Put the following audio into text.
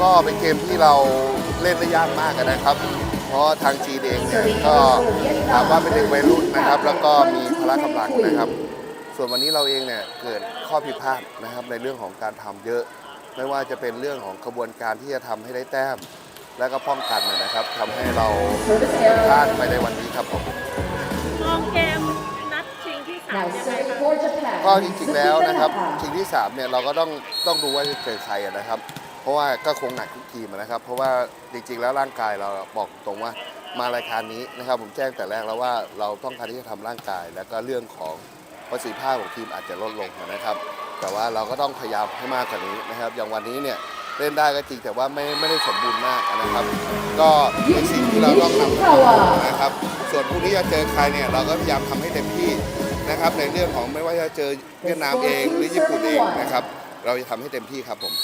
ก็เป็นเกมที่เราเล่นได้ยากมากนะครับ เพราะทางจีนเองเนี่ยก็ถามว่าเป็นเด็กวัยรุ่นนะครับ แล้วก็มีพละกำลังนะครับ ส่วนวันนี้เราเองเนี่ยเกิดข้อผิดพลาดนะครับในเรื่องของการทำเยอะ ไม่ว่าจะเป็นเรื่องของกระบวนการที่จะทำให้ได้แต้ม และก็ป้องกันนะครับทำให้เราพลาดไปในวันนี้ครับผมมองเกมนัดชิงที่สาม Now ยังไง serving คะ for Japan. ก็จริงๆแล้วนะครับ Suzuka ชิงที่3เนี่ยเราก็ต้องต้องดูว่าจะเจอใครอะนะครับเพ ราะว่าก็คงหนักทุกทีมนะครับ เพราะว่าจริงๆแล้วร่างกายเราบอกตรงว่ามารายการนี้นะครับ ผมแจ้งแต่แรกแล้วว่าเราต้องการที่จะทำร่างกาย แล้วก็เรื่องของประสิทธิภาพของทีมอาจจะลดลงนะครับ แต่ว่าเราก็ต้องพยายามให้มากกว่านี้นะครับ อย่างวันนี้เนี่ยเล่นได้ก็จริงแต่ว่าไม่ไม่ได้สมบูรณ์มากนะครับ ก็เป็นสิ่งที่เราต้องทำนะครับ ส่วนพรุ่งนี้จะเจอใครเนี่ยเราก็พยายามทำให้เต็มที่นะครับ ในเรื่องของไม่ว่าจะเจอเวียดนามเองหรือญี่ปุ่นเองนะครับ เราจะทำให้เต็มที่ครับผม